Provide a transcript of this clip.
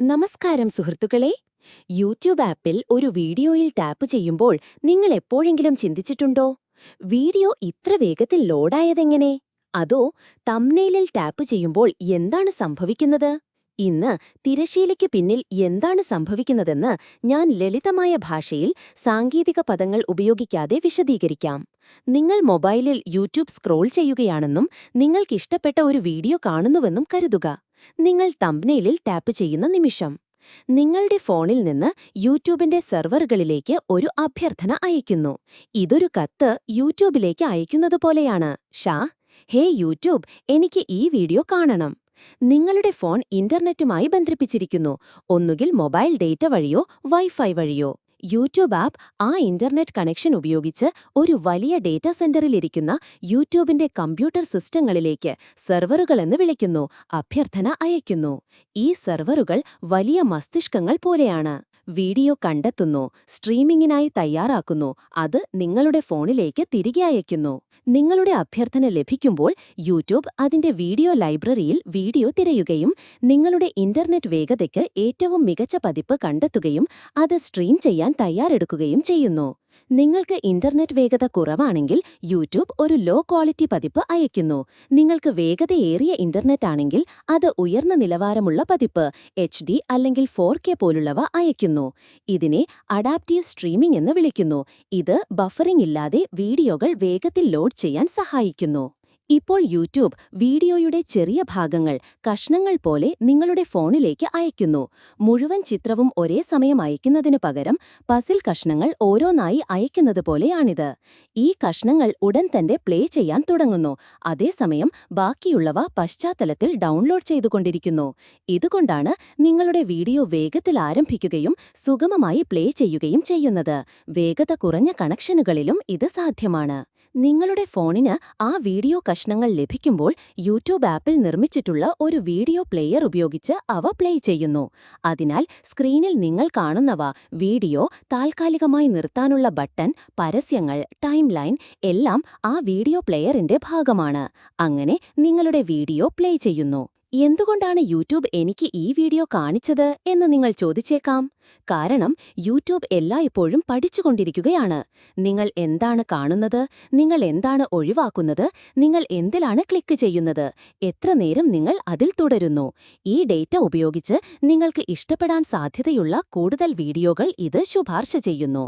നമസ്കാരം സുഹൃത്തുക്കളെ. യൂട്യൂബ് ആപ്പിൽ ഒരു വീഡിയോയിൽ ടാപ്പ് ചെയ്യുമ്പോൾ നിങ്ങൾ എപ്പോഴെങ്കിലും ചിന്തിച്ചിട്ടുണ്ടോ? വീഡിയോ ഇത്ര വേഗത്തിൽ ലോഡായതെങ്ങനെ? അതോ തംനെയിലിൽ ടാപ്പ് ചെയ്യുമ്പോൾ എന്താണ് സംഭവിക്കുന്നത്? ഇന്ന് തിരശീലയ്ക്ക് പിന്നിൽ എന്താണ് സംഭവിക്കുന്നതെന്ന് ഞാൻ ലളിതമായ ഭാഷയിൽ സാങ്കേതിക പദങ്ങൾ ഉപയോഗിക്കാതെ വിശദീകരിക്കാം. നിങ്ങൾ മൊബൈലിൽ യൂട്യൂബ് സ്ക്രോൾ ചെയ്യുകയാണെന്നും നിങ്ങൾക്കിഷ്ടപ്പെട്ട ഒരു വീഡിയോ കാണുന്നുവെന്നും കരുതുക. നിങ്ങൾ തംബ്നെയിലിൽ ടാപ്പ് ചെയ്യുന്ന നിമിഷം നിങ്ങളുടെ ഫോണിൽ നിന്ന് യൂട്യൂബിന്റെ സെർവറുകളിലേക്ക് ഒരു അഭ്യർത്ഥന അയക്കുന്നു ഇതൊരു കത്ത് യൂട്യൂബിലേക്ക് അയക്കുന്നതുപോലെയാണ് ഷാ ഹേ യൂട്യൂബ് എനിക്ക് ഈ വീഡിയോ കാണണം. നിങ്ങളുടെ ഫോൺ ഇന്റർനെറ്റുമായി ബന്ധിപ്പിച്ചിരിക്കുന്നു. ഒന്നുകിൽ മൊബൈൽ ഡേറ്റ വഴിയോ വൈഫൈ വഴിയോ. യൂട്യൂബ് ആപ്പ് ആ ഇന്റർനെറ്റ് കണക്ഷൻ ഉപയോഗിച്ച് ഒരു വലിയ ഡേറ്റാ സെന്ററിലിരിക്കുന്ന യൂട്യൂബിന്റെ കമ്പ്യൂട്ടർ സിസ്റ്റങ്ങളിലേക്ക് സെർവറുകളെന്ന് വിളിക്കുന്നു അഭ്യർത്ഥന അയക്കുന്നു ഈ സെർവറുകൾ വലിയ മസ്തിഷ്കങ്ങൾ പോലെയാണ്. വീഡിയോ കണ്ടെത്തുന്നു സ്ട്രീമിംഗിനായി തയ്യാറാക്കുന്നു അത് നിങ്ങളുടെ ഫോണിലേക്ക് തിരികെ അയയ്ക്കുന്നു. നിങ്ങളുടെ അഭ്യർത്ഥന ലഭിക്കുമ്പോൾ യൂട്യൂബ് അതിന്റെ വീഡിയോ ലൈബ്രറിയിൽ വീഡിയോ തിരയുകയും നിങ്ങളുടെ ഇന്റർനെറ്റ് വേഗതയ്ക്ക് ഏറ്റവും മികച്ച പതിപ്പ് കണ്ടെത്തുകയും അത് സ്ട്രീം ചെയ്യാൻ തയ്യാറെടുക്കുകയും ചെയ്യുന്നു. നിങ്ങൾക്ക് ഇന്റർനെറ്റ് വേഗത കുറവാണെങ്കിൽ യൂട്യൂബ് ഒരു ലോ ക്വാളിറ്റി പതിപ്പ് അയയ്ക്കുന്നു. നിങ്ങൾക്ക് വേഗതയേറിയ ഇന്റർനെറ്റ് ആണെങ്കിൽ അത് ഉയർന്ന നിലവാരമുള്ള പതിപ്പ് എച്ച് അല്ലെങ്കിൽ ഫോർ പോലുള്ളവ അയയ്ക്കുന്നു. ഇതിനെ അഡാപ്റ്റീവ് സ്ട്രീമിംഗ് എന്ന് വിളിക്കുന്നു. ഇത് ബഫറിംഗ് ഇല്ലാതെ വീഡിയോകൾ വേഗത്തിൽ ലോഡ് ചെയ്യാൻ സഹായിക്കുന്നു. ഇപ്പോൾ യൂട്യൂബ് വീഡിയോയുടെ ചെറിയ ഭാഗങ്ങൾ കഷ്ണങ്ങൾ പോലെ നിങ്ങളുടെ ഫോണിലേക്ക് അയക്കുന്നു മുഴുവൻ ചിത്രവും ഒരേ സമയം അയക്കുന്നതിനു പകരം പസിൽ കഷ്ണങ്ങൾ ഓരോന്നായി അയക്കുന്നത് പോലെയാണിത്. ഈ കഷ്ണങ്ങൾ ഉടൻ തന്നെ പ്ലേ ചെയ്യാൻ തുടങ്ങുന്നു. അതേസമയം ബാക്കിയുള്ളവ പശ്ചാത്തലത്തിൽ ഡൗൺലോഡ് ചെയ്തുകൊണ്ടിരിക്കുന്നു. ഇതുകൊണ്ടാണ് നിങ്ങളുടെ വീഡിയോ വേഗത്തിൽ ആരംഭിക്കുകയും സുഗമമായി പ്ലേ ചെയ്യുകയും ചെയ്യുന്നത്. വേഗത കുറഞ്ഞ കണക്ഷനുകളിലും ഇത് സാധ്യമാണ്. നിങ്ങളുടെ ഫോണിന് ആ വീഡിയോ കഷ്ണങ്ങൾ ലഭിക്കുമ്പോൾ യൂട്യൂബ് ആപ്പിൽ നിർമ്മിച്ചിട്ടുള്ള ഒരു വീഡിയോ പ്ലെയർ ഉപയോഗിച്ച് അവ പ്ലേ ചെയ്യുന്നു. അതിനാൽ സ്ക്രീനിൽ നിങ്ങൾ കാണുന്നവ വീഡിയോ താൽക്കാലികമായി നിർത്താനുള്ള ബട്ടൺ പരസ്യങ്ങൾ ടൈം ലൈൻ എല്ലാം ആ വീഡിയോ പ്ലെയറിന്റെ ഭാഗമാണ്. അങ്ങനെ നിങ്ങളുടെ വീഡിയോ പ്ലേ ചെയ്യുന്നു. എന്തുകൊണ്ടാണ് യൂട്യൂബ് എനിക്ക് ഈ വീഡിയോ കാണിച്ചത് എന്ന് നിങ്ങൾ ചോദിച്ചേക്കാം. കാരണം യൂട്യൂബ് എല്ലായ്പ്പോഴും പഠിച്ചുകൊണ്ടിരിക്കുകയാണ്. നിങ്ങൾ എന്താണ് കാണുന്നത്? നിങ്ങൾ എന്താണ് ഒഴിവാക്കുന്നത്? നിങ്ങൾ എന്തിലാണ് ക്ലിക്ക് ചെയ്യുന്നത്? എത്ര നേരം നിങ്ങൾ അതിൽ തുടരുന്നു? ഈ ഡേറ്റ ഉപയോഗിച്ച് നിങ്ങൾക്ക് ഇഷ്ടപ്പെടാൻ സാധ്യതയുള്ള കൂടുതൽ വീഡിയോകൾ ഇത് ശുപാർശ ചെയ്യുന്നു.